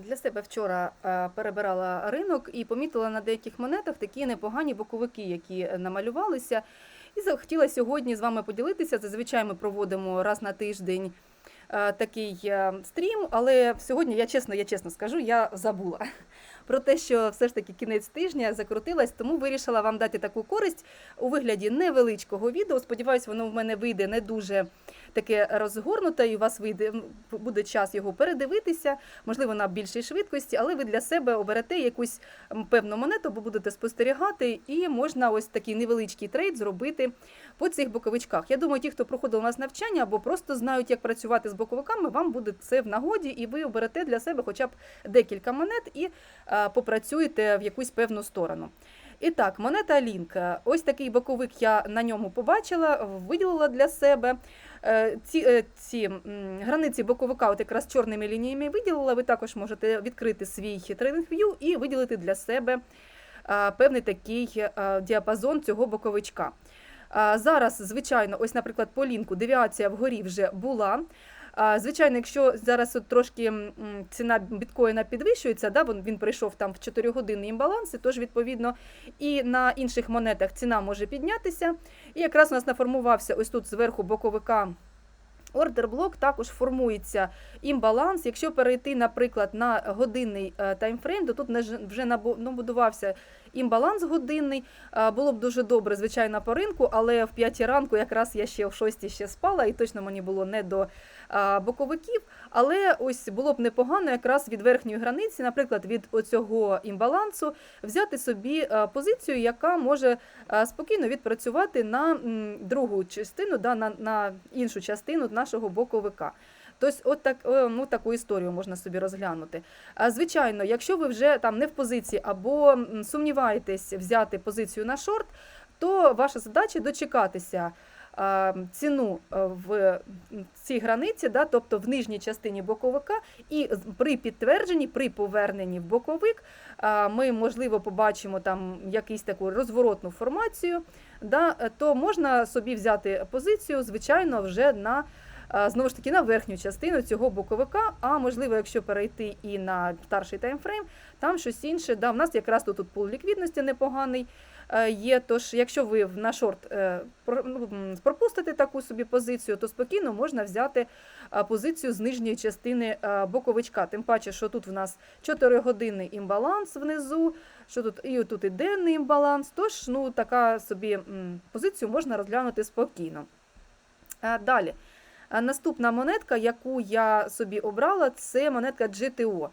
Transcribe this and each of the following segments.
Для себе вчора е, перебирала ринок і помітила на деяких монетах такі непогані боковики, які е, намалювалися. І захотіла сьогодні з вами поділитися. Зазвичай ми проводимо раз на тиждень е, такий стрім, але сьогодні я чесно, я чесно скажу, я забула про те, що все ж таки кінець тижня закрутилась, тому вирішила вам дати таку користь у вигляді невеличкого відео. Сподіваюсь, воно в мене вийде не дуже таке розгорнуте, і у вас вийде буде час його передивитися, можливо, на більшій швидкості, але ви для себе оберете якусь певну монету, бо будете спостерігати, і можна ось такий невеличкий трейд зробити по цих боковичках. Я думаю, ті, хто проходив у нас навчання або просто знають, як працювати з боковиками, вам буде це в нагоді, і ви оберете для себе хоча б декілька монет і е, попрацюєте в якусь певну сторону. І так, монета Link. Ось такий боковик я на ньому побачила, виділила для себе. Е, Ці, е, ці границі боковика, от якраз чорними лініями виділила. Ви також можете відкрити свій TradingView і виділити для себе е, певний такий е, діапазон цього боковичка. Зараз, звичайно, ось, наприклад, по лінку девіація вгорі вже була. Звичайно, якщо зараз от трошки ціна біткоїна підвищується, да, він прийшов там в 4-годинний імбаланс, тож відповідно і на інших монетах ціна може піднятися. І якраз у нас наформувався ось тут зверху боковика. Ордерблок також формується імбаланс. Якщо перейти, наприклад, на годинний е, таймфрейм, то тут вже набудувався імбаланс годинний. Було б дуже добре, звичайно, по ринку, але в 5 ранку якраз я ще в 6 ще спала, і точно мені було не до боковиків. Але ось було б непогано якраз від верхньої границі, наприклад, від оцього імбалансу, взяти собі позицію, яка може спокійно відпрацювати на другу частину, на іншу частину нашого боковика. Тобто, от так, ну, таку історію можна собі розглянути. Звичайно, якщо ви вже там не в позиції або сумніваєтесь взяти позицію на шорт, то ваша задача дочекатися ціну е, в цій границі, да, тобто в нижній частині боковика, і при підтвердженні, при поверненні в боковик, ми, можливо, побачимо там якусь таку розворотну формацію, да, е, то можна собі взяти позицію, звичайно, вже на знову ж таки на верхню частину цього боковика. А можливо, якщо перейти і на старший таймфрейм, там щось інше. Да, в нас якраз тут, тут пул ліквідності непоганий е, є. Тож, якщо ви на шорт е, ну, пропустите таку собі позицію, то спокійно можна взяти позицію з нижньої частини е, боковичка. Тим паче, що тут в нас 4 годинний імбаланс внизу, що тут і тут і денний імбаланс. Тож ну, така собі позицію можна розглянути спокійно. Е, Далі. Наступна монетка, яку я собі обрала, це монетка GTO.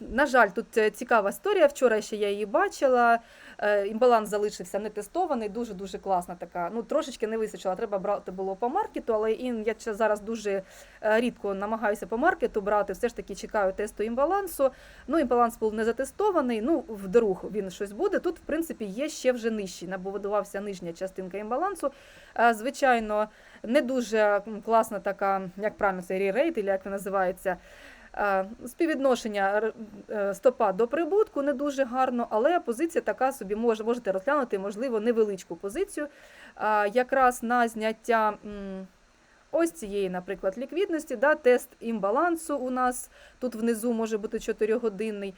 На жаль, тут е, цікава історія. Вчора ще я її бачила. Е, Імбаланс залишився не тестований, дуже-дуже класна така. Ну, трошечки не вистачило, треба брати було по маркету, але я зараз дуже е, рідко намагаюся по маркету брати. Все ж таки чекаю тесту імбалансу. Ну, імбаланс був не затестований. Ну, вдруг він щось буде. Тут, в принципі, є ще вже нижчий. Набудувався нижня частинка імбалансу. Звичайно, не дуже класна така, як правильно це рейт, або як він називається. е, Співвідношення е, стопа до прибутку не дуже гарно, але позиція така собі може, можете розглянути, можливо, невеличку позицію. Якраз на зняття ось цієї, наприклад, ліквідності, да, тест імбалансу у нас тут внизу може бути 4-годинний.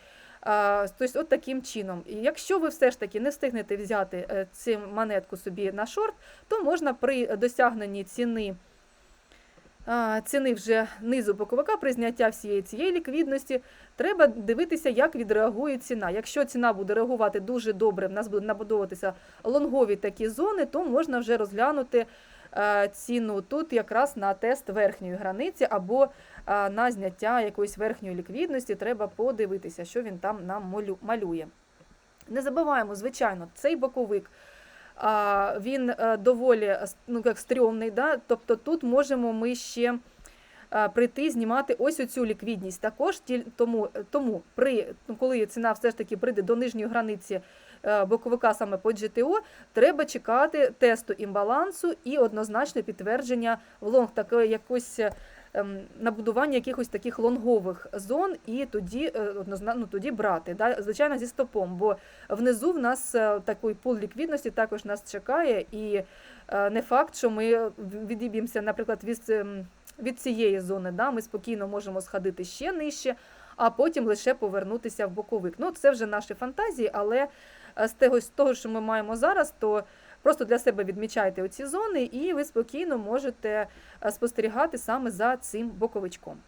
Тобто, от таким чином. І якщо ви все ж таки не встигнете взяти е, цю монетку собі на шорт, то можна при досягненні ціни. Ціни вже низу боковика при зняття всієї цієї ліквідності, треба дивитися, як відреагує ціна. Якщо ціна буде реагувати дуже добре, в нас будуть набудовуватися лонгові такі зони, то можна вже розглянути ціну тут якраз на тест верхньої границі або е, на зняття якоїсь верхньої ліквідності. Треба подивитися, що він там нам малює. Не забуваємо, звичайно, цей боковик. Він е, доволі ну, як стрьомний, да? тобто тут можемо ми ще е, прийти знімати ось оцю ліквідність. Також тому, тому при, ну, коли ціна все ж таки прийде до нижньої границі е, боковика саме по GTO, треба чекати тесту імбалансу і однозначне підтвердження в лонг такої якось е, ем, набудування якихось таких лонгових зон, і тоді е, ну, тоді брати. Да? Звичайно, зі стопом, бо внизу в нас е, такий пул ліквідності також нас чекає, і е, не факт, що ми відіб'ємося, наприклад, від, ем, від цієї зони. Да? Ми спокійно можемо сходити ще нижче. а потім лише повернутися в боковик. Ну, це вже наші фантазії, але е, з того, що ми маємо зараз, то просто для себе відмічайте оці зони, і ви спокійно можете е, спостерігати саме за цим боковичком.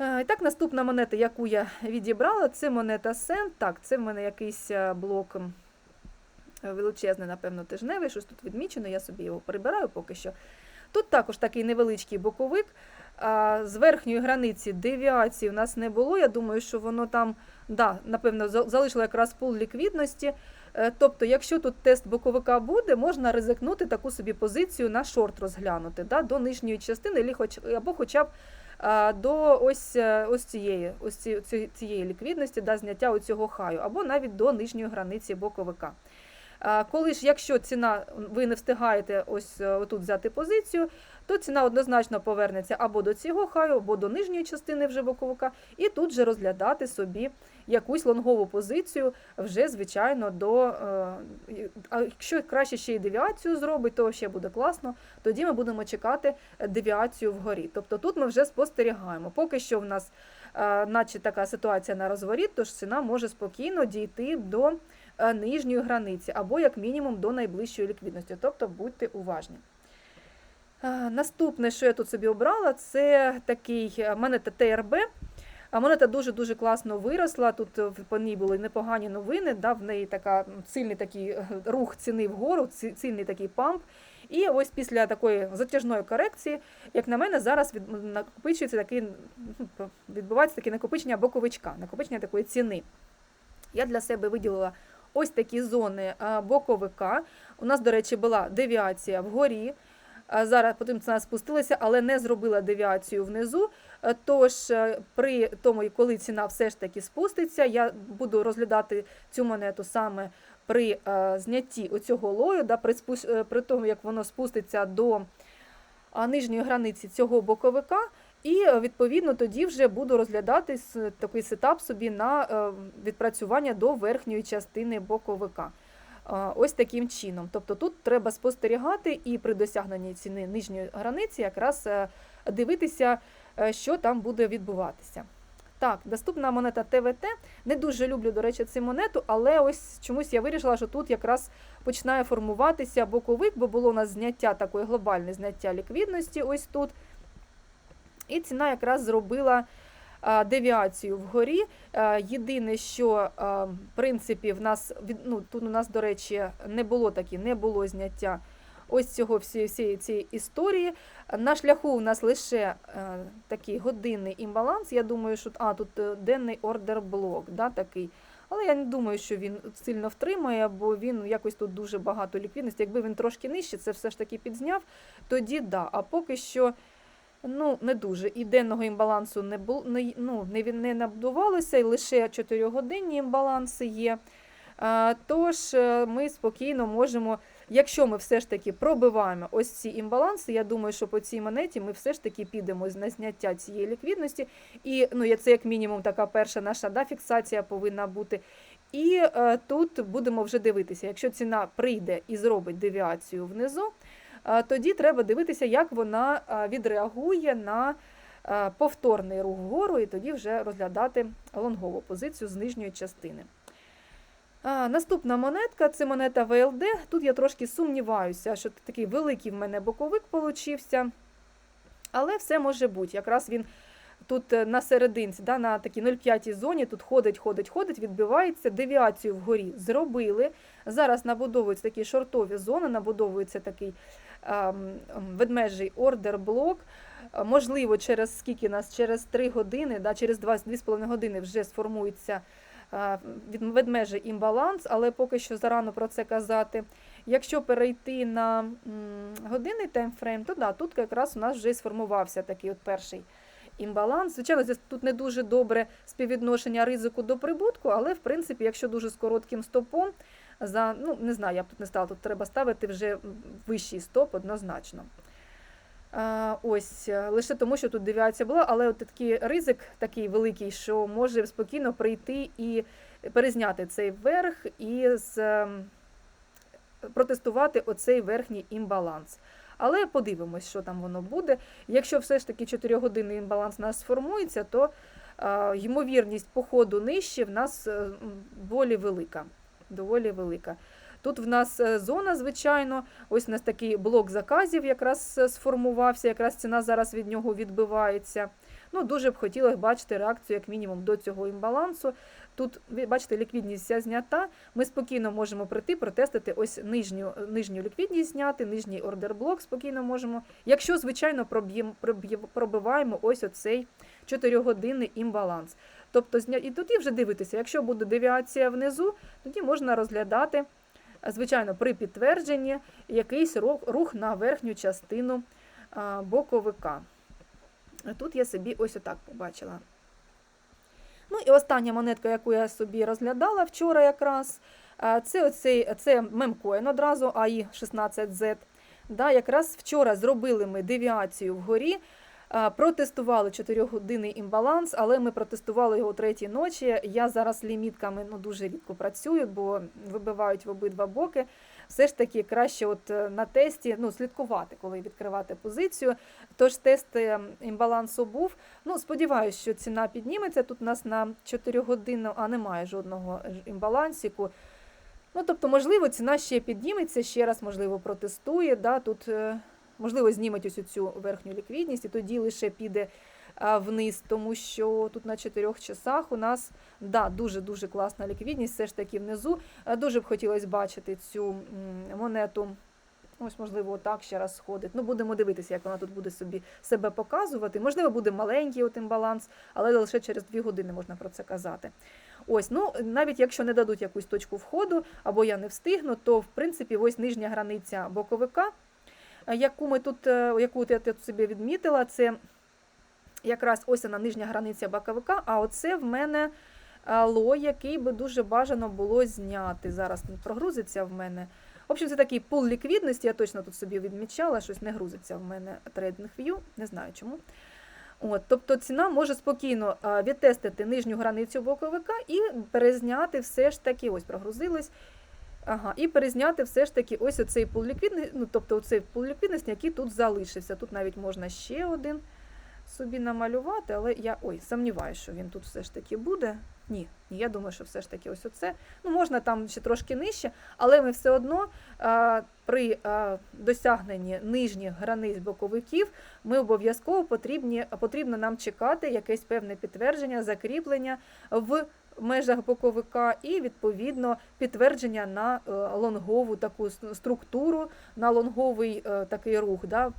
Е, І так, наступна монета, яку я відібрала, це монета Сен. Так, це в мене якийсь е, блок величезний, напевно, тижневий, щось тут відмічено, я собі його прибираю поки що. Тут також такий невеличкий боковик. З верхньої границі девіації у нас не було. Я думаю, що воно там, да, напевно, за- залишило якраз пул ліквідності. Е, Тобто, якщо тут тест боковика буде, можна ризикнути таку собі позицію на шорт розглянути да, до нижньої частини, або хоча б до ось, е, ось цієї, ось ці- ці- цієї ліквідності, да, зняття оцього хаю, або навіть до нижньої границі боковика. Коли ж, якщо ціна ви не встигаєте ось е, отут взяти позицію, то ціна однозначно повернеться або до цього хаю, або до нижньої частини вже боковика, і тут же розглядати собі якусь лонгову позицію вже, звичайно, до. е, А якщо краще ще й девіацію зробить, то ще буде класно. Тоді ми будемо чекати девіацію вгорі. Тобто тут ми вже спостерігаємо. Поки що в нас, е, наче така ситуація на розворіт, тож ціна може спокійно дійти до е, нижньої границі або як мінімум до найближчої ліквідності. Тобто будьте уважні. Наступне, що я тут собі обрала, це такий е, монета ТРБ. А монета дуже-дуже класно виросла. Тут е, по ній були непогані новини. Да, в неї така сильний такий е, рух ціни вгору, сильний такий памп. І ось після такої затяжної корекції, як на мене, зараз від, накопичується такий, ну, відбувається таке накопичення боковичка, накопичення такої ціни. Я для себе виділила ось такі зони боковика. У нас, до речі, була девіація вгорі. Зараз потім ціна спустилася, але не зробила девіацію внизу. Тож е, при тому, коли ціна все ж таки спуститься, я буду розглядати цю монету саме при е, знятті оцього лою, да, при, е, при тому, як воно спуститься до нижньої границі цього боковика. І відповідно тоді вже буду розглядати такий сетап собі на відпрацювання до верхньої частини боковика. Ось таким чином. Тобто тут треба спостерігати і при досягненні ціни нижньої границі якраз дивитися, що там буде відбуватися. Так, наступна монета ТВТ. Не дуже люблю, до речі, цю монету, але ось чомусь я вирішила, що тут якраз починає формуватися боковик, бо було у нас зняття такої глобальне зняття ліквідності ось тут. І ціна якраз зробила а, девіацію вгорі. А, Єдине, що а, в принципі в нас ну, тут у нас, до речі, не було такі, не було зняття ось цього всієї, всієї цієї історії. На шляху у нас лише е, такий годинний імбаланс. Я думаю, що а, тут е, денний ордер блок, да, такий. Але я не думаю, що він сильно втримає, бо він якось тут дуже багато ліквідності. Якби він трошки нижче, це все ж таки підзняв, тоді да. А поки що ну, не дуже. І денного імбалансу не бу, не, ну, не, не набудувалося, і лише 4-годинні імбаланси є. А, Тож е, ми спокійно можемо, якщо ми все ж таки пробиваємо ось ці імбаланси, я думаю, що по цій монеті ми все ж таки підемо на зняття цієї ліквідності. І ну, це як мінімум така перша наша да, фіксація повинна бути. І е, тут будемо вже дивитися, якщо ціна прийде і зробить девіацію внизу, е, тоді треба дивитися, як вона е, відреагує на е, повторний рух вгору, і тоді вже розглядати лонгову позицію з нижньої частини. А, Наступна монетка це монета ВЛД. Тут я трошки сумніваюся, що такий великий в мене боковик получився. Але все може бути. Якраз він тут е, на серединці, да, на такій 0,5 зоні, тут ходить, ходить, ходить, відбивається. Девіацію вгорі зробили. Зараз набудовуються такі шортові зони, набудовується такий ем, ведмежий ордер-блок. Можливо, через скільки нас, через 3 години, да, через 2-2,5 години вже сформується ведмежий імбаланс, але поки що зарано про це казати. Якщо перейти на годинний таймфрейм, то да, тут якраз у нас вже сформувався такий от перший імбаланс. Звичайно, тут не дуже добре співвідношення ризику до прибутку, але в принципі, якщо дуже з коротким стопом, за ну не знаю, я б тут не стала, тут треба ставити вже вищий стоп однозначно. Ось е, лише тому, що тут девіація була, але от такий ризик такий великий, що може спокійно прийти і перезняти цей верх і з, ем, протестувати оцей верхній імбаланс. Але подивимось, що там воно буде. Якщо все ж таки 4-годинний імбаланс у нас сформується, то е, ймовірність походу нижче в нас е, доволі велика. Доволі велика. Тут в нас е, зона, звичайно, ось у нас такий блок заказів якраз е, сформувався, якраз ціна зараз від нього відбивається. Ну, дуже б хотілося бачити реакцію, як мінімум, до цього імбалансу. Тут, бачите, ліквідність вся знята. Ми спокійно можемо прийти, протестити ось нижню, нижню ліквідність зняти, нижній ордер-блок спокійно можемо. Якщо, звичайно, пробиваємо ось оцей 4-годинний імбаланс. Тобто, і тоді вже дивитися, якщо буде девіація внизу, тоді можна розглядати, звичайно, при підтвердженні якийсь рух, на верхню частину боковика. Тут я собі ось отак побачила. Ну і остання монетка, яку я собі розглядала вчора якраз, це оцей, це мемкоін одразу, АІ 16Z. Да, якраз вчора зробили ми девіацію вгорі, протестували 4-годинний імбаланс, але ми протестували його третій ночі. Я зараз лімітками ну, дуже рідко працюю, бо вибивають в обидва боки. Все ж таки краще от е, на тесті ну, слідкувати, коли відкривати позицію. Тож тест е, імбалансу був. Ну, сподіваюся, що ціна підніметься. Тут у нас на 4 години, а немає жодного ж імбалансіку. Ну, тобто, можливо, ціна ще підніметься, ще раз, можливо, протестує. Да? Тут, е, можливо, зніметь ось цю верхню ліквідність, і тоді лише піде вниз, тому що тут на 4 часах у нас да, дуже-дуже класна ліквідність, все ж таки внизу. Дуже б хотілося бачити цю монету. Ось, можливо, отак ще раз сходить. Ну, будемо дивитися, як вона тут буде собі себе показувати. Можливо, буде маленький от імбаланс, але лише через 2 години можна про це казати. Ось, ну навіть якщо не дадуть якусь точку входу, або я не встигну, то в принципі ось нижня границя боковика, яку ми тут, е, яку я тут собі відмітила, це якраз ось вона нижня границя боковика, а оце в мене е, лой, який би дуже бажано було зняти. Зараз він прогрузиться в мене. В общем, це такий пул ліквідності, я точно тут собі відмічала, щось не грузиться в мене TradingView, не знаю чому. От, тобто ціна може спокійно відтестити нижню границю боковика і перезняти все ж таки, ось прогрузилось, ага, і перезняти все ж таки ось оцей пул ну, тобто оцей пул який тут залишився. Тут навіть можна ще один собі намалювати, але я ой, сумніваюся, що він тут все ж таки буде. Ні, ні, я думаю, що все ж таки ось оце. Ну, можна там ще трошки нижче, але ми все одно а, при а, досягненні нижніх границь боковиків ми обов'язково потрібні, потрібно нам чекати якесь певне підтвердження, закріплення в межах боковика і відповідно підтвердження на е, лонгову таку структуру, на лонговий е, такий рух, да,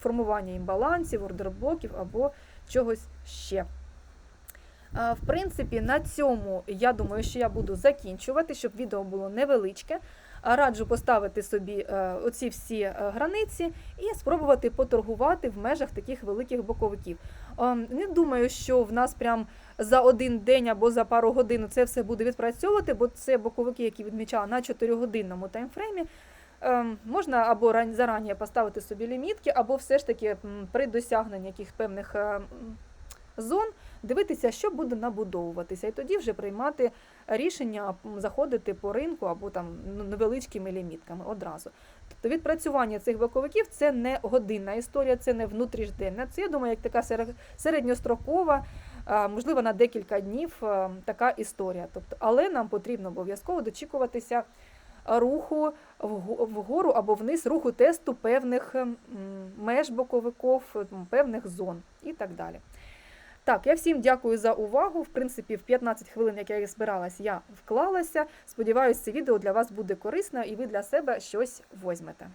формування імбалансів, ордерблоків або чогось ще. Е, В принципі, на цьому я думаю, що я буду закінчувати, щоб відео було невеличке. Раджу поставити собі оці всі границі і спробувати поторгувати в межах таких великих боковиків. Ем, Не думаю, що в нас прям за один день або за пару годин це все буде відпрацьовувати, бо це боковики, які відмічала на 4-годинному таймфреймі. Ем, Можна або зарані поставити собі лімітки, або все ж таки при досягненні яких певних е, зон дивитися, що буде набудовуватися, і тоді вже приймати рішення заходити по ринку або там ну, невеличкими лімітками одразу. Тобто відпрацювання цих боковиків це не годинна історія, це не внутрішденна. Це я думаю, як така серед- середньострокова, можливо, на декілька днів така історія. Тобто, але нам потрібно обов'язково дочікуватися руху вгору або вниз, руху тесту певних меж боковиків, певних зон і так далі. Так, я всім дякую за увагу. В принципі, в 15 хвилин, як я збиралась, я вклалася. Сподіваюся, це відео для вас буде корисно і ви для себе щось возьмете.